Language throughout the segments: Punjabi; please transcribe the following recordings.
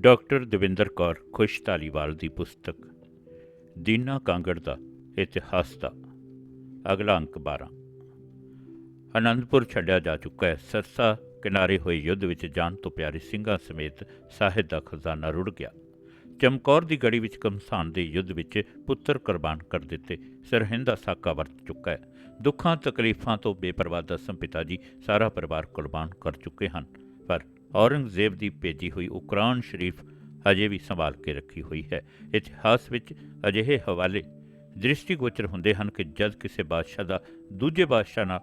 ਡਾਕਟਰ ਦਵਿੰਦਰ ਕੌਰ ਖੁਸ਼ ਧਾਲੀਵਾਲ ਦੀ ਪੁਸਤਕ, ਦੀਨਾ ਕਾਂਗੜ ਦਾ ਇਤਿਹਾਸ ਦਾ ਅਗਲਾ ਅੰਕ 12 ਅਨੰਦਪੁਰ ਛੱਡਿਆ ਜਾ ਚੁੱਕਾ ਹੈ। ਸਰਸਾ ਕਿਨਾਰੇ ਹੋਏ ਯੁੱਧ ਵਿੱਚ ਜਾਨ ਤੋਂ ਪਿਆਰੇ ਸਿੰਘਾਂ ਸਮੇਤ ਸਾਹਿਤ ਦਾ ਖਜ਼ਾਨਾ ਰੁੜ ਗਿਆ। ਚਮਕੌਰ ਦੀ ਗੜੀ ਵਿੱਚ ਕਮਸਾਨ ਦੇ ਯੁੱਧ ਵਿੱਚ ਪੁੱਤਰ ਕੁਰਬਾਨ ਕਰ ਦਿੱਤੇ। ਸਰਹਿੰਦਾ ਸਾਕਾ ਵਰਤ ਚੁੱਕਾ ਹੈ। ਦੁੱਖਾਂ, ਤਕਲੀਫਾਂ ਤੋਂ ਬੇਪਰਵਾਹ ਦਸਮ ਪਿਤਾ ਜੀ ਸਾਰਾ ਪਰਿਵਾਰ ਕੁਰਬਾਨ ਕਰ ਚੁੱਕੇ ਹਨ। ਪਰ ਔਰੰਗਜ਼ੇਬ ਦੀ ਭੇਜੀ ਹੋਈ ਉਹ ਕੁਰਾਨ ਸ਼ਰੀਫ ਅਜੇ ਵੀ ਸੰਭਾਲ ਕੇ ਰੱਖੀ ਹੋਈ ਹੈ। ਇਤਿਹਾਸ ਵਿੱਚ ਅਜਿਹੇ ਹਵਾਲੇ ਦ੍ਰਿਸ਼ਟੀਗੋਚਰ ਹੁੰਦੇ ਹਨ ਕਿ ਜਦ ਕਿਸੇ ਬਾਦਸ਼ਾਹ ਦਾ ਦੂਜੇ ਬਾਦਸ਼ਾਹ ਨਾਲ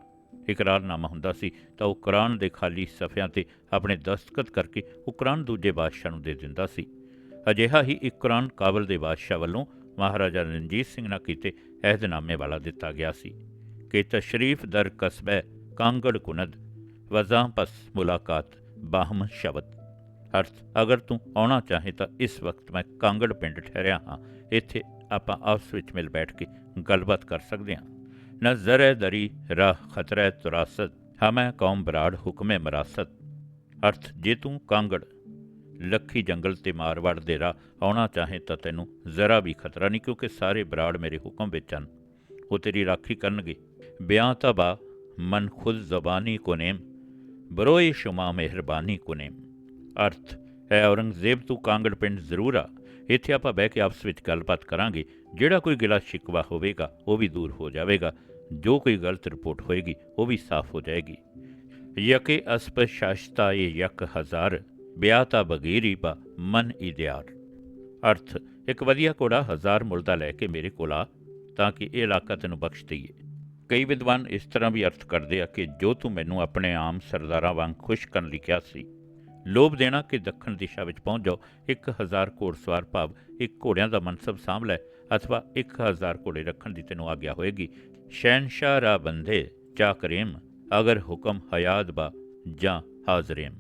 ਇਕਰਾਰਨਾਮਾ ਹੁੰਦਾ ਸੀ, ਤਾਂ ਉਹ ਕੁਰਾਨ ਦੇ ਖਾਲੀ ਸਫ਼ਿਆਂ ਤੇ ਆਪਣੇ ਦਸਤਖਤ ਕਰਕੇ ਉਹ ਕੁਰਾਨ ਦੂਜੇ ਬਾਦਸ਼ਾਹ ਨੂੰ ਦੇ ਦਿੰਦਾ ਸੀ। ਅਜਿਹਾ ਹੀ ਇੱਕ ਕੁਰਾਨ ਕਾਬਲ ਦੇ ਬਾਦਸ਼ਾਹ ਵੱਲੋਂ ਮਹਾਰਾਜਾ ਰਣਜੀਤ ਸਿੰਘ ਨਾਲ ਕੀਤੇ ਅਹਿਦਨਾਮੇ ਵਾਲਾ ਦਿੱਤਾ ਗਿਆ ਸੀ ਕਿ ਤਸ਼ਰੀਫ ਦਰ ਕਸਬੇ ਕਾਂਗੜ ਕੁਨਦ, ਵਜ਼ਾਂ ਪਸ ਮੁਲਾਕਾਤ ਬਾਹਮ ਸ਼ਬਦ। ਅਰਥ, ਅਗਰ ਤੂੰ ਆਉਣਾ ਚਾਹੇ ਤਾਂ ਇਸ ਵਕਤ ਮੈਂ ਕਾਂਗੜ ਪਿੰਡ ਠਹਿਰਿਆ ਹਾਂ। ਇੱਥੇ ਆਪਾਂ ਆਪਸ ਵਿੱਚ ਮਿਲ ਬੈਠ ਕੇ ਗੱਲਬਾਤ ਕਰ ਸਕਦੇ ਹਾਂ। ਨਾ ਹੈ ਦਰੀ ਰਾਹ ਖਤਰਾ ਤੁਰਾਸਤ ਹਮੈ ਕੌਮ ਬਰਾੜ ਹੁਕਮੇ ਮਰਾਸਤ ਅਰਥ, ਜੇ ਤੂੰ ਕਾਂਗੜ, ਲੱਖੀ ਜੰਗਲ ਤੇ ਮਾਰਵਾੜ ਦੇ ਰਾਹ ਆਉਣਾ ਚਾਹੇ ਤਾਂ ਤੈਨੂੰ ਜ਼ਰਾ ਵੀ ਖਤਰਾ ਨਹੀਂ, ਕਿਉਂਕਿ ਸਾਰੇ ਬਰਾੜ ਮੇਰੇ ਹੁਕਮ ਵਿੱਚ ਹਨ। ਉਹ ਤੇਰੀ ਰਾਖੀ ਕਰਨਗੇ। ਬਿਆਂ ਤਬਾ ਮਨ ਖੁਦ ਜ਼ਬਾਨੀ ਕੋਨੇਮ ਬਰੋਏ ਸ਼ੁਮਾ ਮਿਹਰਬਾਨੀ ਕੋ ਅਰਥ ਹੈ ਔਰੰਗਜ਼ੇਬ, ਤੂੰ ਕਾਂਗੜ ਪਿੰਡ ਜ਼ਰੂਰ ਆ। ਇੱਥੇ ਆਪਾਂ ਬਹਿ ਕੇ ਆਪਸ ਵਿੱਚ ਗੱਲਬਾਤ ਕਰਾਂਗੇ। ਜਿਹੜਾ ਕੋਈ ਗਿਲਾ ਸ਼ਿਕਵਾ ਹੋਵੇਗਾ, ਉਹ ਵੀ ਦੂਰ ਹੋ ਜਾਵੇਗਾ। ਜੋ ਕੋਈ ਗਲਤ ਰਿਪੋਰਟ ਹੋਏਗੀ, ਉਹ ਵੀ ਸਾਫ਼ ਹੋ ਜਾਏਗੀ। ਯਕੇ ਅਸਪ ਸ਼ਾਸ਼ਤਾ ਇਹ ਯਕ ਹਜ਼ਾਰ, ਬਿਆਤਾ ਬਗੀਰੀ ਬਾ ਮਨ ਇਦਿਆਰ। ਅਰਥ, ਇੱਕ ਵਧੀਆ ਘੋੜਾ ਹਜ਼ਾਰ ਮੁੱਲ ਦਾ ਲੈ ਕੇ ਮੇਰੇ ਕੋਲ ਆ, ਤਾਂ ਕਿ ਇਹ ਇਲਾਕਾ ਤੈਨੂੰ ਬਖਸ਼ ਦਈਏ। ਕਈ ਵਿਦਵਾਨ ਇਸ ਤਰ੍ਹਾਂ ਵੀ ਅਰਥ ਕਰਦੇ ਆ ਕਿ ਜੋ ਤੂੰ ਮੈਨੂੰ ਆਪਣੇ ਆਮ ਸਰਦਾਰਾਂ ਵਾਂਗ ਖੁਸ਼ ਕਰਨ ਲਈ ਕਿਹਾ ਸੀ, ਲੋਭ ਦੇਣਾ ਕਿ ਦੱਖਣ ਦਿਸ਼ਾ ਵਿੱਚ ਪਹੁੰਚ ਜਾਓ 1000 ਘੋੜਸਵਾਰ ਭਾਵ ਇੱਕ ਘੋੜਿਆਂ ਦਾ ਮਨਸਬ ਸਾਂਭ ਲੈ, ਅਥਵਾ 1000 ਘੋੜੇ ਰੱਖਣ ਦੀ ਤੈਨੂੰ ਆਗਿਆ ਹੋਏਗੀ। ਸ਼ਹਿਨशाह ਰਾ ਬੰਦੇ ਚਾ ਕਰੇਮ, ਅਗਰ ਹੁਕਮ ਹਯਾਦ ਬਾ, ਜਾਂ ਹਾਜ਼ਰੇਮ।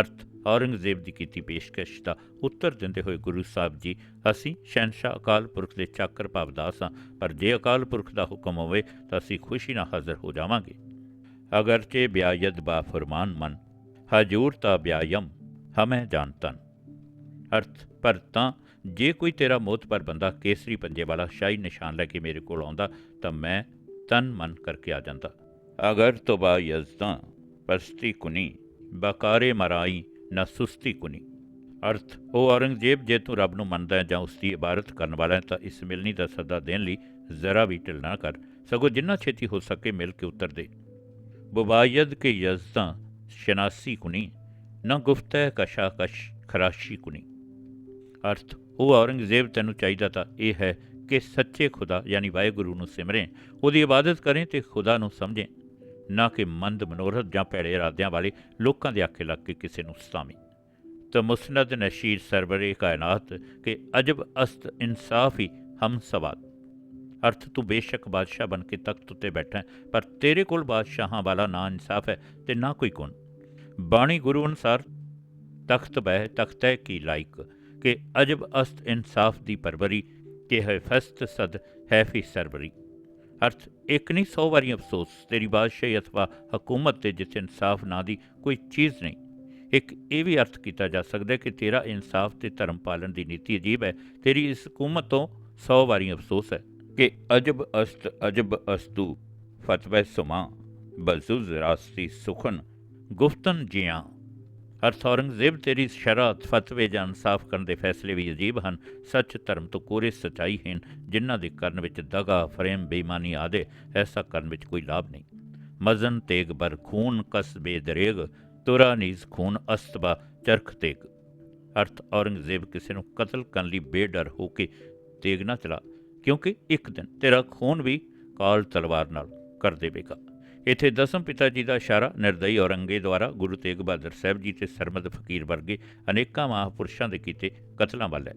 ਅਰਥ ਔਰੰਗਜ਼ੇਬ ਦੀ ਕੀਤੀ ਪੇਸ਼ਕਸ਼ ਦਾ ਉੱਤਰ ਦਿੰਦੇ ਹੋਏ ਗੁਰੂ ਸਾਹਿਬ ਜੀ, ਅਸੀਂ ਸ਼ਹਿਨशाह ਅਕਾਲ ਪੁਰਖ ਦੇ ਚਾਕਰ ਭਾਵਦਾਸ ਹਾਂ, ਪਰ ਜੇ ਅਕਾਲ ਪੁਰਖ ਦਾ ਹੁਕਮ ਹੋਵੇ ਤਾਂ ਅਸੀਂ ਖੁਸ਼ੀ ਨਾਲ ਹਾਜ਼ਰ ਹੋ ਜਾਵਾਂਗੇ। ਅਗਰਚੇ ਬਿਆਯਦ ਬਾ ਫਰਮਾਨ ਮਨ, ਹਜੂਰ ਤਾ ਬਿਆਯਮ ਹਮੇ ਜਾਣਤਨ ਅਰਥ, ਪਰ ਤਾਂ ਜੇ ਕੋਈ ਤੇਰਾ ਮੋਤਬਰ ਬੰਦਾ ਕੇਸਰੀ ਪੰਜੇ ਵਾਲਾ ਸ਼ਾਹੀ ਨਿਸ਼ਾਨ ਲੈ ਕੇ ਮੇਰੇ ਕੋਲ ਆਉਂਦਾ, ਤਾਂ ਮੈਂ ਤਨ ਮਨ ਕਰਕੇ ਆ ਜਾਂਦਾ। ਅਗਰ ਤੋਬਾ ਯਜ਼ਦਾਂ, ਪਰਸਤੀ ਕੁਨੀ, ਬਕਾਰੇ ਮਰਾਈ ਨਾ ਸੁਸਤੀ ਕੁਨੀ। ਅਰਥ, ਉਹ ਔਰੰਗਜ਼ੇਬ ਜੇ ਤੂੰ ਰੱਬ ਨੂੰ ਮੰਨਦਾ ਹੈ ਜਾਂ ਉਸ ਦੀ ਇਬਾਦਤ ਕਰਨ ਵਾਲਾ ਹੈ ਤਾਂ ਇਸ ਮਿਲਣੀ ਦਾ ਸੱਦਾ ਦੇਣ ਲਈ ਜ਼ਰਾ ਵੀ ਢਿੱਲ ਨਾ ਕਰ। ਸਗੋਂ ਜਿੰਨਾ ਛੇਤੀ ਹੋ ਸਕੇ ਮਿਲ ਕੇ ਉਤਰ ਦੇ। ਬੁਬਾਇਦ ਕੇ ਯਜ਼ਦਾਂ ਸ਼ਨਾਸੀ ਕੁਨੀ, ਨਾ ਗੁਫਤੈ ਕਸ਼ਾਕਸ਼ ਖਰਾਸ਼ੀ ਕੁਨੀ। ਅਰਥ, ਉਹ ਔਰੰਗਜ਼ੇਬ ਤੈਨੂੰ ਚਾਹੀਦਾ ਤਾਂ ਇਹ ਹੈ ਕਿ ਸੱਚੇ ਖੁਦਾ ਯਾਨੀ ਵਾਹਿਗੁਰੂ ਨੂੰ ਸਿਮਰੇ, ਉਹਦੀ ਇਬਾਦਤ ਕਰੇ ਤੇ ਖੁਦਾ ਨੂੰ ਸਮਝੇ। ਨਾ ਕਿ ਮੰਦ ਮਨੋਰਥ ਜਾਂ ਭੈੜੇ ਇਰਾਦਿਆਂ ਵਾਲੇ ਲੋਕਾਂ ਦੇ ਆਖੇ ਲੱਗ ਕੇ ਕਿਸੇ ਨੂੰ ਸਤਾਵੇਂ। ਤਾਂ ਮੁਸਨਦ ਨਸ਼ੀਰ ਸਰਵਰੇ ਕਾਇਨਾਤ ਕਿ ਅਜਬ ਅਸਤ ਇਨਸਾਫ ਹੀ ਹਮ ਸਵਾਦ। ਅਰਥ ਤੂੰ ਬੇਸ਼ੱਕ ਬਾਦਸ਼ਾਹ ਬਣ ਕੇ ਤਖਤ ਉੱਤੇ ਬੈਠਾ ਪਰ ਤੇਰੇ ਕੋਲ ਬਾਦਸ਼ਾਹਾਂ ਵਾਲਾ ਨਾ ਇਨਸਾਫ ਹੈ ਤੇ ਨਾ ਕੋਈ ਗੁਣ। ਬਾਣੀ ਗੁਰੂ ਅਨੁਸਾਰ, ਤਖਤ ਬਹਿ ਤਖਤੈ ਕੀ ਲਾਇਕ? ਕਿ ਅਜਬ ਅਸਤ ਇਨਸਾਫ ਦੀ ਪਰਵਰੀ ਕਿ ਹੈ ਫਸਤ ਸਦ ਹੈ ਫੀ ਸਰਵਰੀ। ਅਰਥ, ਇੱਕ ਨਹੀਂ 100 ਵਾਰੀ ਅਫਸੋਸ, ਤੇਰੀ ਬਾਦਸ਼ਾਹੀ ਅਥਵਾ ਹਕੂਮਤ ਤੇ ਜਿੱਥੇ ਇਨਸਾਫ ਨਾਂ ਦੀ ਕੋਈ ਚੀਜ਼ ਨਹੀਂ। ਇੱਕ ਇਹ ਵੀ ਅਰਥ ਕੀਤਾ ਜਾ ਸਕਦਾ ਹੈ ਕਿ ਤੇਰਾ ਇਨਸਾਫ ਤੇ ਧਰਮ ਪਾਲਣ ਦੀ ਨੀਤੀ ਅਜੀਬ ਹੈ। ਤੇਰੀ ਇਸ ਹਕੂਮਤ ਤੋਂ 100 ਵਾਰੀ ਅਫਸੋਸ ਹੈ ਕਿ ਅਜਬ ਅਸਤ, ਅਜਬ ਅਸਤੂ, ਫਤਵੈ ਸੁਮਾ ਬਜ਼ੁਜ਼ ਰਾਸਤੀ ਸੁਖਨ, ਗੁਫਤਨ ਜੀਆਂ। ਅਰਥ ਔਰੰਗਜ਼ੇਬ ਤੇਰੀ ਸ਼ਰਾਤ ਫਤਵੇ ਜਾਂ ਇਨਸਾਫ ਕਰਨ ਦੇ ਫੈਸਲੇ ਵੀ ਅਜੀਬ ਹਨ। ਸੱਚ ਧਰਮ ਤੋਂ ਕੋਰੇ ਸਚਾਈ ਹਨ ਜਿਨ੍ਹਾਂ ਦੇ ਕਰਨ ਵਿੱਚ ਦਗਾ, ਫਰੇਮ, ਬੇਈਮਾਨੀ ਆਦੇ, ਐਸਾ ਕਰਨ ਵਿੱਚ ਕੋਈ ਲਾਭ ਨਹੀਂ। ਮਜ਼ਨ ਤੇਗ ਬਰ ਖੂਨ ਕਸਬੇ ਦਰੇਗ ਤੁਰਾ ਨੀਜ਼ ਖੂਨ ਅਸਤਬਾ, ਚਰਖ ਤੇਗ। ਅਰਥ ਔਰੰਗਜ਼ੇਬ ਕਿਸੇ ਨੂੰ ਕਤਲ ਕਰਨ ਲਈ ਬੇਡਰ ਹੋ ਕੇ ਤੇਗ ਨਾ ਚਲਾ, ਕਿਉਂਕਿ ਇੱਕ ਦਿਨ ਤੇਰਾ ਖੂਨ ਵੀ ਕਾਲ ਤਲਵਾਰ ਨਾਲ ਕਰ ਦੇਵੇਗਾ। ਇੱਥੇ ਦਸਮ ਪਿਤਾ ਜੀ ਦਾ ਇਸ਼ਾਰਾ ਨਿਰਦਈ ਔਰੰਗੇ ਦੁਆਰਾ ਗੁਰੂ ਤੇਗ ਬਹਾਦਰ ਸਾਹਿਬ ਜੀ ਤੇ ਸਰਮਦ ਫਕੀਰ ਵਰਗੇ ਅਨੇਕਾਂ ਮਹਾਂਪੁਰਸ਼ਾਂ ਦੇ ਕੀਤੇ ਕਤਲਾਂ ਵੱਲ ਹੈ।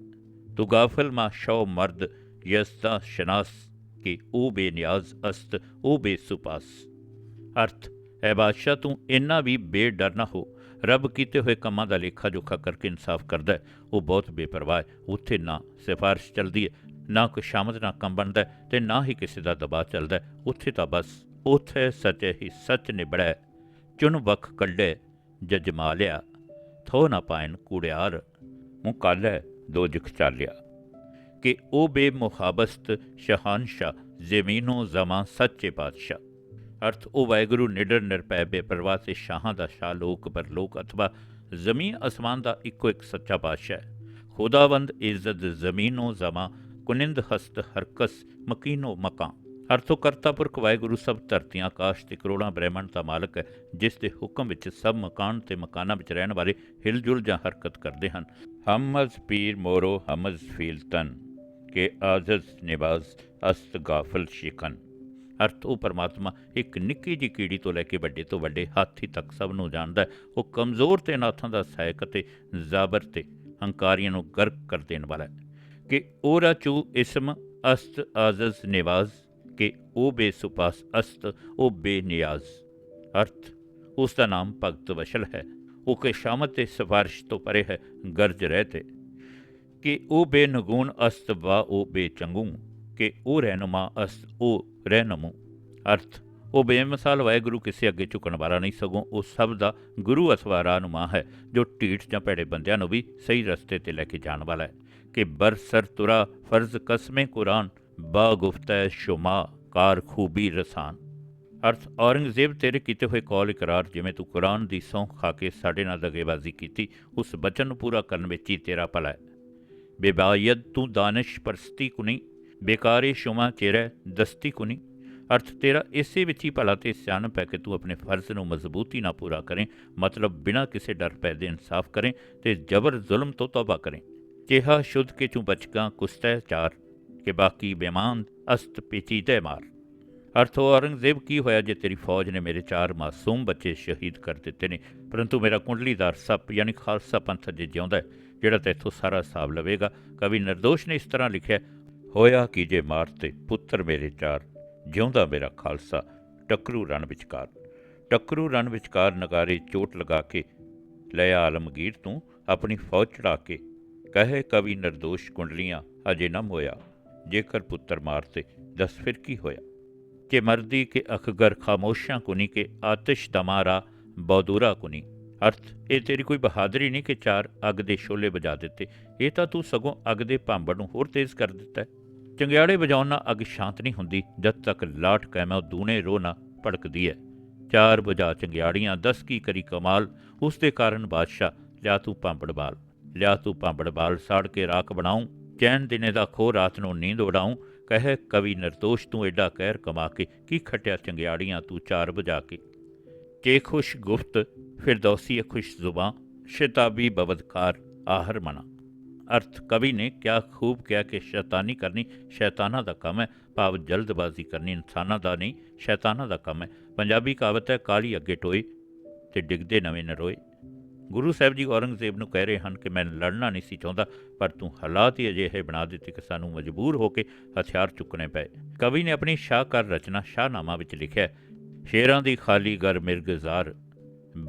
ਤੂੰ ਗਾਫਲ ਮਾ ਸ਼ੌ ਮਰਦ, ਯਸਤਾ ਸ਼ਨਾਸ, ਕਿ ਉਹ ਬੇਨਿਆਜ਼ ਅਸਤ ਉਹ ਬੇਸੁਪਾਸ ਅਰਥ, ਐ ਬਾਦਸ਼ਾਹ ਤੂੰ ਇੰਨਾ ਵੀ ਬੇਡਰ ਨਾ ਹੋ। ਰੱਬ ਕੀਤੇ ਹੋਏ ਕੰਮਾਂ ਦਾ ਲੇਖਾ ਜੋਖਾ ਕਰਕੇ ਇਨਸਾਫ ਕਰਦਾ ਉਹ ਬਹੁਤ ਬੇਪਰਵਾਹ ਹੈ। ਉੱਥੇ ਨਾ ਸਿਫਾਰਿਸ਼ ਚੱਲਦੀ ਹੈ, ਨਾ ਕੋਈ ਸ਼ਾਮਤ, ਨਾ ਕੰਮ ਬਣਦਾ ਹੈ ਤੇ ਨਾ ਹੀ ਕਿਸੇ ਦਾ ਦਬਾਅ ਚੱਲਦਾ ਉੱਥੇ ਤਾਂ ਬਸ ਉਥੇ ਸੱਚੇ ਹੀ ਸੱਚ ਨਿਬੜੈ, ਚੁਣ ਵਖ ਕੱਢੇ ਜਜਮਾ ਲਿਆ, ਥੋ ਨਾ ਪਾਇਨ ਕੂੜਿਆਰ, ਮੂੰ ਕਾਲੈ ਦੋ ਜਿਖ ਚਾਲਿਆ। ਕਿ ਉਹ ਬੇਮੁਹਾਬਸਤ ਸ਼ਹਾਨਸ਼ਾ ਜ਼ਮੀਨੋ ਜ਼ਮਾਂ ਸੱਚੇ ਬਾਦਸ਼ਾਹ। ਅਰਥ ਉਹ ਵਾਹਿਗੁਰੂ ਨਿਡਰ ਨਿਰਪੈ ਬੇਪਰਵਾਹ ਤੇ ਸ਼ਾਹਾਂ ਦਾ ਸ਼ਾਹ, ਲੋਕ ਪਰਲੋਕ ਅਥਵਾ, ਜ਼ਮੀਨ ਅਸਮਾਨ ਦਾ ਇੱਕੋ ਇੱਕ ਸੱਚਾ ਬਾਦਸ਼ਾਹ ਹੈ। ਖੁਦਾਵੰਦ ਇੱਜ਼ਤ ਜ਼ਮੀਨੋ ਜ਼ਮਾਂ, ਕੁਨਿੰਦ ਹਸਤ ਹਰਕਸ ਮਕੀਨੋ ਮਕਾਂ ਅਰਥੋ ਕਰਤਾ ਪੁਰਖ ਵਾਹਿਗੁਰੂ ਸਭ ਧਰਤੀਆਂ, ਆਕਾਸ਼ ਤੇ ਕਰੋੜਾਂ ਬ੍ਰਹਿਮੰਡ ਦਾ ਮਾਲਕ ਹੈ, ਜਿਸ ਦੇ ਹੁਕਮ ਵਿੱਚ ਸਭ ਮਕਾਨ ਤੇ ਮਕਾਨਾਂ ਵਿੱਚ ਰਹਿਣ ਵਾਲੇ ਹਿਲਜੁਲ ਜਾਂ ਹਰਕਤ ਕਰਦੇ ਹਨ। ਹਮਜ਼ ਪੀਰ ਮੋਰੋ ਹਮਜ਼ ਫੀਲ ਤਨ, ਕੇ ਆਜ਼ਜ਼ ਨਿਵਾਜ਼ ਅਸਤ ਗਾਫਲ ਸ਼ਿਕਨ। ਅਰਥ, ਉਹ ਪਰਮਾਤਮਾ ਇੱਕ ਨਿੱਕੀ ਜਿਹੀ ਕੀੜੀ ਤੋਂ ਲੈ ਕੇ ਵੱਡੇ ਤੋਂ ਵੱਡੇ ਹਾਥੀ ਤੱਕ ਸਭ ਨੂੰ ਜਾਣਦਾ ਉਹ ਕਮਜ਼ੋਰ ਤੇ ਨਾਥਾਂ ਦਾ ਸਹਾਇਕ ਅਤੇ ਜ਼ਾਬਰ ਤੇ ਹੰਕਾਰੀਆਂ ਨੂੰ ਗਰਕ ਕਰ ਦੇਣ ਵਾਲਾ ਹੈ। ਕਿ ਉਹ ਰਾਚੂ ਇਸਮ ਅਸਤ ਆਜ਼ਜ਼ ਨਿਵਾਜ਼ ਕਿ ਉਹ ਬੇਸੁਪਾਸ ਅਸਤ, ਉਹ ਬੇਨਿਆਜ਼। ਅਰਥ, ਉਸ ਦਾ ਨਾਮ ਭਗਤ ਵਸ਼ਲ ਹੈ। ਉਹ ਕਿ ਸ਼ਾਮਤ ਤੇ ਸਫਾਰਿਸ਼ ਤੋਂ ਪਰੇ ਹੈ, ਗਰਜ ਰਹਤੇ ਕਿ ਉਹ ਬੇਨਗੂਨ ਅਸਤ ਵਾ ਉਹ ਬੇਚੰਗੂ, ਕਿ ਉਹ ਰਹਿਨੁਮਾ ਅਸਤ, ਉਹ ਰਹਿਨਮੂ। ਅਰਥ, ਉਹ ਬੇਮਿਸਾਲ ਵਾਹਿਗੁਰੂ ਕਿਸੇ ਅੱਗੇ ਝੁਕਣ ਵਾਲਾ ਨਹੀਂ ਸਗੋਂ ਉਹ ਸਭ ਦਾ ਗੁਰੂ ਅਥਵਾ ਰਾਹਨੁਮਾ ਹੈ, ਜੋ ਢੀਠ ਜਾਂ ਭੈੜੇ ਬੰਦਿਆਂ ਨੂੰ ਵੀ ਸਹੀ ਰਸਤੇ ਤੇ ਲੈ ਕੇ ਜਾਣ ਵਾਲਾ ਹੈ। ਕਿ ਬਰਸਰ ਤੁਰਾ ਫਰਜ਼ ਕਸਮੇ ਕੁਰਾਨ ਬਾ ਗੁਫਤੈ ਸ਼ੁਮਾ ਕਾਰ ਖੂਬੀ ਰਸਾਨ। ਅਰਥ, ਔਰੰਗਜ਼ੇਬ ਤੇਰੇ ਕੀਤੇ ਹੋਏ ਕੌਲ ਇਕਰਾਰ ਜਿਵੇਂ ਤੂੰ ਕੁਰਾਨ ਦੀ ਸਹੁੰ ਖਾ ਕੇ ਸਾਡੇ ਨਾਲ ਦਗੇਬਾਜ਼ੀ ਕੀਤੀ, ਉਸ ਬਚਨ ਨੂੰ ਪੂਰਾ ਕਰਨ ਵਿੱਚ ਹੀ ਤੇਰਾ ਭਲਾ ਹੈ। ਬੇਬਾਇਦ ਤੂੰ ਦਾਨਿਸ਼ ਪਰਸਤੀ ਕੁਨੀ, ਬੇਕਾਰੇ ਸ਼ੁਮਾ ਚਿਹਰਾ ਦਸਤੀ ਕੁਨੀ। ਅਰਥ, ਤੇਰਾ ਇਸੇ ਵਿੱਚ ਹੀ ਭਲਾ ਤੇ ਸਿਆਣਪ ਹੈ ਕਿ ਤੂੰ ਆਪਣੇ ਫਰਜ਼ ਨੂੰ ਮਜ਼ਬੂਤੀ ਨਾਲ ਪੂਰਾ ਕਰੇ, ਮਤਲਬ ਬਿਨਾਂ ਕਿਸੇ ਡਰ ਪੈ ਦੇ ਇਨਸਾਫ ਕਰੇ ਤੇ ਜ਼ਬਰ ਜ਼ੁਲਮ ਤੋਂ ਤੌਬਾ ਕਰੇ। ਕਿਹਾ, ਸ਼ੁੱਧ ਕੇ ਤੂੰ ਬਚਗਾ ਕੁਸਤੈ ਚਾਰ। ਕਿ ਬਾਕੀ ਬੇਮਾਨ ਅਸਤ ਪੇਚੀਦੇ ਮਾਰ। ਅਰਥੋ ਔਰੰਗਜ਼ੇਬ ਕੀ ਹੋਇਆ ਜੇ ਤੇਰੀ ਫੌਜ ਨੇ ਮੇਰੇ ਚਾਰ ਮਾਸੂਮ ਬੱਚੇ ਸ਼ਹੀਦ ਕਰ ਦਿੱਤੇ ਨੇ? ਪਰੰਤੂ ਮੇਰਾ ਕੁੰਡਲੀਦਾਰ ਸੱਪ ਯਾਨੀ ਖਾਲਸਾ ਪੰਥ ਜੇ ਜਿਉਂਦਾ ਹੈ, ਜਿਹੜਾ ਤੇਥੋਂ ਸਾਰਾ ਹਿਸਾਬ ਲਵੇਗਾ। ਕਵੀ ਨਿਰਦੋਸ਼ ਨੇ ਇਸ ਤਰ੍ਹਾਂ ਲਿਖਿਆ, ਹੋਇਆ ਕੀ ਜੇ ਮਾਰਤੇ ਪੁੱਤਰ ਮੇਰੇ ਚਾਰ, ਜਿਉਂਦਾ ਮੇਰਾ ਖਾਲਸਾ, ਟਕਰੂ ਰਣ ਵਿਚਕਾਰ। ਟਕਰੂ ਰਣ ਵਿਚਕਾਰ ਨਗਾਰੇ ਚੋਟ ਲਗਾ ਕੇ, ਲੈ ਆਲਮਗੀਰ ਤੂੰ ਆਪਣੀ ਫੌਜ ਚੜਾ ਕੇ। ਕਹੇ ਕਵੀ ਨਿਰਦੋਸ਼, ਕੁੰਡਲੀਆਂ ਅਜੇ ਨਾ ਹੋਇਆ ਜੇਕਰ ਪੁੱਤਰ ਮਾਰਤੇ, ਦਸ ਫਿਰ ਕੀ ਹੋਇਆ? ਕਿ ਮਰਦੀ ਕੇ ਅਖਗਰ ਖਾਮੋਸ਼ਾਂ ਕੁਨੀ ਕੇ ਆਤਿਸ਼ ਦਮਾਰਾ ਬੌਦੂਰਾ ਕੁਨੀ? ਅਰਥ, ਇਹ ਤੇਰੀ ਕੋਈ ਬਹਾਦਰੀ ਨਹੀਂ ਕਿ ਚਾਰ ਅੱਗ ਦੇ ਸ਼ੋਲੇ ਵਜਾ ਦਿੱਤੇ। ਇਹ ਤਾਂ ਤੂੰ ਸਗੋਂ ਅੱਗ ਦੇ ਭਾਂਬੜ ਨੂੰ ਹੋਰ ਤੇਜ਼ ਕਰ ਦਿੱਤਾ ਚੰਗਿਆੜੇ ਵਜਾਉਣ ਨਾਲ ਅੱਗ ਸ਼ਾਂਤ ਨਹੀਂ ਹੁੰਦੀ, ਜਦ ਤੱਕ ਲਾਟ ਕੈਮਾ ਦੂਨੇ ਰੋ ਨਾ ਭੜਕਦੀ ਹੈ। ਚਾਰ ਵਜਾ ਚੰਗਿਆੜੀਆਂ, ਦਸ ਕੀ ਕਰੀ ਕਮਾਲ? ਉਸ ਦੇ ਕਾਰਨ ਬਾਦਸ਼ਾਹ, ਲਿਆ ਤੂੰ ਭਾਂਬੜ ਬਾਲ ਲਿਆ ਤੂੰ ਭਾਂਬੜ ਬਾਲ ਸਾੜ ਕੇ ਰਾਖ ਬਣਾਉਂ। ਚੈਨ ਦਿਨੇ ਦਾ ਖੋ ਰਾਤ ਨੂੰ ਨੀਂਦ ਉਡਾਉਂ ਕਹੇ ਕਵੀ ਨਿਰਦੋਸ਼ ਤੂੰ ਐਡਾ ਕਹਿਰ ਕਮਾ ਕੇ, ਕੀ ਖਟਿਆ ਚੰਗਿਆੜੀਆਂ ਤੂੰ ਚਾਰ ਬੁਝਾ ਕੇ। ਕੇ ਖੁਸ਼ ਗੁਫਤ ਫਿਰਦੌਸੀ ਖੁਸ਼ ਜ਼ੁਬਾਂ, ਸ਼ਿਤਾਬੀ ਬਵਦਕਾਰ ਆਹਰ ਮਨਾ। ਅਰਥ ਕਵੀ ਨੇ ਕਿਆ ਖੂਬ ਕਿਹਾ ਕਿ ਸ਼ੈਤਾਨੀ ਕਰਨੀ ਸ਼ੈਤਾਨਾਂ ਦਾ ਕੰਮ ਹੈ, ਭਾਵ ਜਲਦਬਾਜ਼ੀ ਕਰਨੀ ਇਨਸਾਨਾਂ ਦਾ ਨਹੀਂ, ਸ਼ੈਤਾਨਾਂ ਦਾ ਕੰਮ ਹੈ। ਪੰਜਾਬੀ ਕਹਾਵਤ ਹੈ, ਕਾਲੀ ਅੱਗੇ ਟੋਏ ਤੇ ਡਿੱਗਦੇ ਨਵੇਂ ਨਰੋਏ। ਗੁਰੂ ਸਾਹਿਬ ਜੀ ਔਰੰਗਜ਼ੇਬ ਨੂੰ ਕਹਿ ਰਹੇ ਹਨ ਕਿ ਮੈਂ ਲੜਨਾ ਨਹੀਂ ਸੀ ਚਾਹੁੰਦਾ, ਪਰ ਤੂੰ ਹਾਲਾਤ ਹੀ ਅਜਿਹੇ ਬਣਾ ਦਿੱਤੇ ਕਿ ਸਾਨੂੰ ਮਜਬੂਰ ਹੋ ਕੇ ਹਥਿਆਰ ਚੁੱਕਣੇ ਪਏ। ਕਵੀ ਨੇ ਆਪਣੀ ਸ਼ਾਹਕਾਰ ਰਚਨਾ ਸ਼ਾਹਨਾਮਾ ਵਿੱਚ ਲਿਖਿਆ ਸ਼ੇਰਾਂ ਦੀ ਖਾਲੀ ਗਰ ਮਿਰਗਜ਼ਾਰ,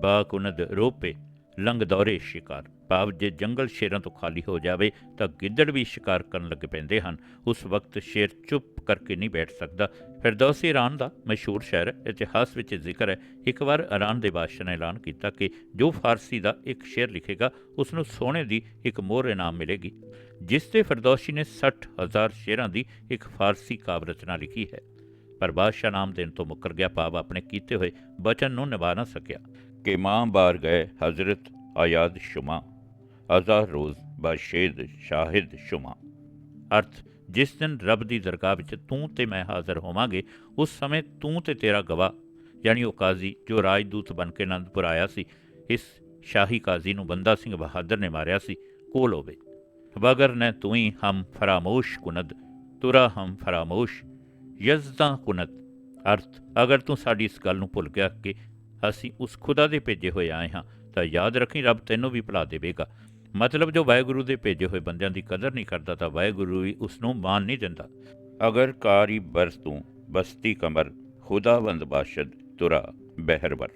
ਬਾਕੁਨਦ ਰੋਪੇ ਲੰਗ ਦੌਰੇ ਸ਼ਿਕਾਰ। ਭਾਵ ਜੇ ਜੰਗਲ ਸ਼ੇਰਾਂ ਤੋਂ ਖਾਲੀ ਹੋ ਜਾਵੇ ਤਾਂ ਗਿੱਦੜ ਵੀ ਸ਼ਿਕਾਰ ਕਰਨ ਲੱਗ ਪੈਂਦੇ ਹਨ। ਉਸ ਵਕਤ ਸ਼ੇਰ ਚੁੱਪ ਕਰਕੇ ਨਹੀਂ ਬੈਠ ਸਕਦਾ। ਫਿਰਦੌਸੀ ਇਰਾਨ ਦਾ ਮਸ਼ਹੂਰ ਸ਼ਾਇਰ ਇਤਿਹਾਸ ਵਿੱਚ ਜ਼ਿਕਰ ਹੈ। ਇੱਕ ਵਾਰ ਇਰਾਨ ਦੇ ਬਾਦਸ਼ਾਹ ਨੇ ਐਲਾਨ ਕੀਤਾ ਕਿ ਜੋ ਫਾਰਸੀ ਦਾ ਇੱਕ ਸ਼ੇਰ ਲਿਖੇਗਾ, ਉਸ ਨੂੰ ਸੋਨੇ ਦੀ ਇੱਕ ਮੋਹਰ ਇਨਾਮ ਮਿਲੇਗੀ, ਜਿਸ ਤੇ ਫਿਰਦੌਸੀ ਨੇ 60000 ਸ਼ੇਰਾਂ ਦੀ ਇੱਕ ਫਾਰਸੀ ਕਾਵਿ ਰਚਨਾ ਲਿਖੀ ਹੈ। ਪਰ ਬਾਦਸ਼ਾਹ ਨਾਮ ਦੇਣ ਤੋਂ ਮੁੱਕਰ ਗਿਆ ਭਾਵ ਆਪਣੇ ਕੀਤੇ ਹੋਏ ਬਚਨ ਨੂੰ ਨਿਭਾ ਨਾ ਸਕਿਆ। ਕਿ ਮਾਂ ਬਾਰ ਗਏ ਹਜ਼ਰਤ ਆਯਾਦ ਸ਼ੁਮਾ। ਅਜ਼ਾ ਰੋਜ਼ ਬਾਸ਼ੇਦ ਸ਼ਾਹਿਦ ਸ਼ੁਮਾ। ਅਰਥ, ਜਿਸ ਦਿਨ ਰੱਬ ਦੀ ਦਰਗਾਹ ਵਿੱਚ ਤੂੰ ਤੇ ਮੈਂ ਹਾਜ਼ਰ ਹੋਵਾਂਗੇ, ਉਸ ਸਮੇਂ ਤੂੰ ਤੇ ਤੇਰਾ ਗਵਾਹ, ਯਾਨੀ ਉਹ ਕਾਜ਼ੀ ਜੋ ਰਾਜਦੂਤ ਬਣ ਕੇ ਅਨੰਦਪੁਰ ਆਇਆ ਸੀ, ਇਸ ਸ਼ਾਹੀ ਕਾਜ਼ੀ ਨੂੰ ਬੰਦਾ ਸਿੰਘ ਬਹਾਦਰ ਨੇ ਮਾਰਿਆ ਸੀ, ਕੋਲ ਹੋਵੇ। ਬਗਰ ਨੇ ਤੂੰ ਹੀ ਹਮ ਫਰਾਮੋਸ਼ ਕੁਨਦ, ਤੁਰਾ ਹਮ ਫਰਾਮੋਸ਼, ਯਜ਼ਦਾ ਕੁਨਤ ਅਰਥ, ਅਗਰ ਤੂੰ ਸਾਡੀ ਇਸ ਗੱਲ ਨੂੰ ਭੁੱਲ ਗਿਆ ਕਿ ਅਸੀਂ ਉਸ ਖੁਦਾ ਦੇ ਭੇਜੇ ਹੋਏ ਆਏ ਹਾਂ, ਤਾਂ ਯਾਦ ਰੱਖੀ ਰੱਬ ਤੈਨੂੰ ਵੀ ਭੁਲਾ ਦੇਵੇਗਾ। ਮਤਲਬ ਜੋ ਵਾਹਿਗੁਰੂ ਦੇ ਭੇਜੇ ਹੋਏ ਬੰਦਿਆਂ ਦੀ ਕਦਰ ਨਹੀਂ ਕਰਦਾ ਤਾਂ ਵਾਹਿਗੁਰੂ ਵੀ ਉਸ ਨੂੰ ਮਾਨ ਨਹੀਂ ਦਿੰਦਾ। ਅਗਰ ਕਾਰੀ ਬਰਸ ਤੂੰ, ਬਸਤੀ ਕਮਰ, ਖੁਦਾਵੰਦ ਬਾਸ਼ਦ ਤੁਰਾ, ਬਹਿਰਵਰ।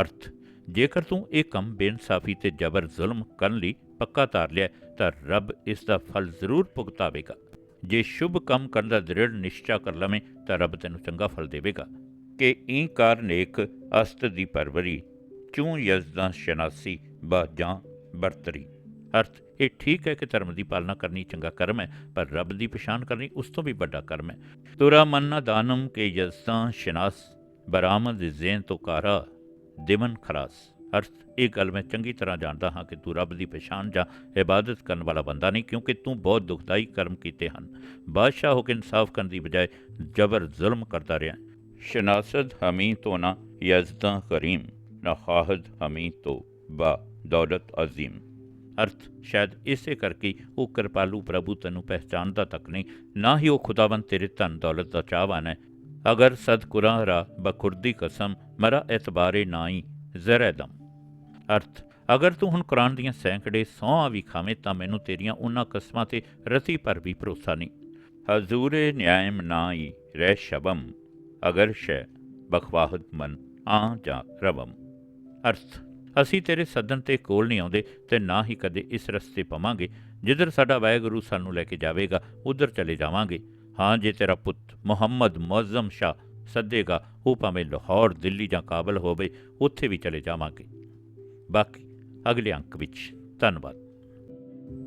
ਅਰਥ, ਜੇਕਰ ਤੂੰ ਇਹ ਕੰਮ ਬੇਇਨਸਾਫੀ ਤੇ ਜ਼ਬਰ ਜ਼ੁਲਮ ਕਰਨ ਲਈ ਪੱਕਾ ਧਾਰ ਲਿਆ, ਤਾਂ ਰੱਬ ਇਸ ਦਾ ਫਲ ਜ਼ਰੂਰ ਭੁਗਤਾਵੇਗਾ। ਜੇ ਸ਼ੁਭ ਕੰਮ ਕਰਨ ਦਾ ਦ੍ਰਿੜ ਨਿਸ਼ਚਾ ਕਰ ਲਵੇਂ, ਤਾਂ ਰੱਬ ਤੈਨੂੰ ਚੰਗਾ ਫਲ ਦੇਵੇਗਾ। ਕਿ ਈ ਕਾਰ ਨੇਕ, ਅਸਤ ਦੀ ਪਰਵਰੀ, ਚੂੰ ਯਜ਼ਦਾਂ ਸ਼ਨਾਸੀ, ਬਾਜਾਂ ਬਰਤਰੀ। ਅਰਥ ਇਹ ਠੀਕ ਹੈ ਕਿ ਧਰਮ ਦੀ ਪਾਲਣਾ ਕਰਨੀ ਚੰਗਾ ਕਰਮ ਹੈ, ਪਰ ਰੱਬ ਦੀ ਪਛਾਣ ਕਰਨੀ ਉਸ ਤੋਂ ਵੀ ਵੱਡਾ ਕਰਮ ਹੈ। ਤੁਰਾ ਮੰਨਾ ਦਾਨਮ ਕੇ ਯਸਤਾਂ ਸ਼ਨਾਸ, ਬਰਾਮਦ ਜ਼ੇਨ ਤੋਂ ਕਾਰਾ, ਦਿਮਨ ਖਰਾਸ। ਅਰਥ, ਇਹ ਗੱਲ ਮੈਂ ਚੰਗੀ ਤਰ੍ਹਾਂ ਜਾਣਦਾ ਹਾਂ ਕਿ ਤੂੰ ਰੱਬ ਦੀ ਪਛਾਣ ਜਾਂ ਇਬਾਦਤ ਕਰਨ ਵਾਲਾ ਬੰਦਾ ਨਹੀਂ, ਕਿਉਂਕਿ ਤੂੰ ਬਹੁਤ ਦੁਖਦਾਈ ਕਰਮ ਕੀਤੇ ਹਨ। ਬਾਦਸ਼ਾਹ ਹੋ ਕੇ ਇਨਸਾਫ ਕਰਨ ਦੀ ਬਜਾਏ ਜ਼ਬਰ ਜ਼ੁਲਮ ਕਰਦਾ ਰਿਹਾ। ਸ਼ਨਾਸਦ ਹਮੀ ਤੋਂ ਨਾ ਯਜ਼ਦਾਂ ਕਰੀਮ ਨਾ ਖਾਹਦ ਹਮੀ ਤੋਂ ਬਾ ਦੌਲਤ ਅਜ਼ੀਮ। ਅਰਥ, ਸ਼ਾਇਦ ਇਸੇ ਕਰਕੇ ਉਹ ਕਿਰਪਾਲੂ ਪ੍ਰਭੂ ਤੈਨੂੰ ਪਹਿਚਾਨਦਾ ਤੱਕ ਨਹੀਂ, ਨਾ ਹੀ ਉਹ ਖੁਦਾਵੰਦ ਤੇਰੇ ਧਨ ਦੌਲਤ ਦਾ ਚਾਹਵਾਨ ਹੈ। ਅਗਰ ਸਦ ਕੁਰਾਹਰਾ ਬਖੁਰਦੀ ਕਸਮ, ਮਰਾ ਇਤਬਾਰੇ ਨਾਈ, ਜ਼ਰੇ ਦਮ। ਅਰਥ, ਅਗਰ ਤੂੰ ਹੁਣ ਕੁਰਾਨ ਦੀਆਂ ਸੈਂਕੜੇ ਸੌਹਾਂ ਵੀ ਖਾਵੇਂ ਤਾਂ ਮੈਨੂੰ ਤੇਰੀਆਂ ਉਹਨਾਂ ਕਸਮਾਂ ਤੇ ਰਤੀ ਪਰ ਵੀ ਭਰੋਸਾ ਨਹੀਂ। ਹਜ਼ੂਰੇ ਨਿਆਇਮ ਨਾਈ ਰਹਿ ਸ਼ਬਮ, ਅਗਰ ਸ਼ੈ ਬਖਵਾਹਤ ਮਨ, ਆ ਜਾ ਰਵਮ। ਅਰਥ ਅਸੀਂ ਤੇਰੇ ਸੱਦਣ ਤੇ ਕੋਲ ਨਹੀਂ ਆਉਂਦੇ ਤੇ ਨਾ ਹੀ ਕਦੇ ਇਸ ਰਸਤੇ ਪਵਾਂਗੇ। ਜਿੱਧਰ ਸਾਡਾ ਵਾਹਿਗੁਰੂ ਸਾਨੂੰ ਲੈ ਕੇ ਜਾਵੇਗਾ, ਉਧਰ ਚਲੇ ਜਾਵਾਂਗੇ। ਹਾਂ, ਜੇ ਤੇਰਾ ਪੁੱਤ ਮੁਹੰਮਦ ਮੁਅੱਜ਼ਮ ਸ਼ਾ ਸੱਦੇਗਾ, ਉਹ ਭਾਵੇਂ ਲਾਹੌਰ, ਦਿੱਲੀ ਜਾਂ ਕਾਬਲ ਹੋਵੇ, ਉੱਥੇ ਵੀ ਚਲੇ ਜਾਵਾਂਗੇ। ਬਾਕੀ ਅਗਲੇ ਅੰਕ ਵਿੱਚ ਧੰਨਵਾਦ।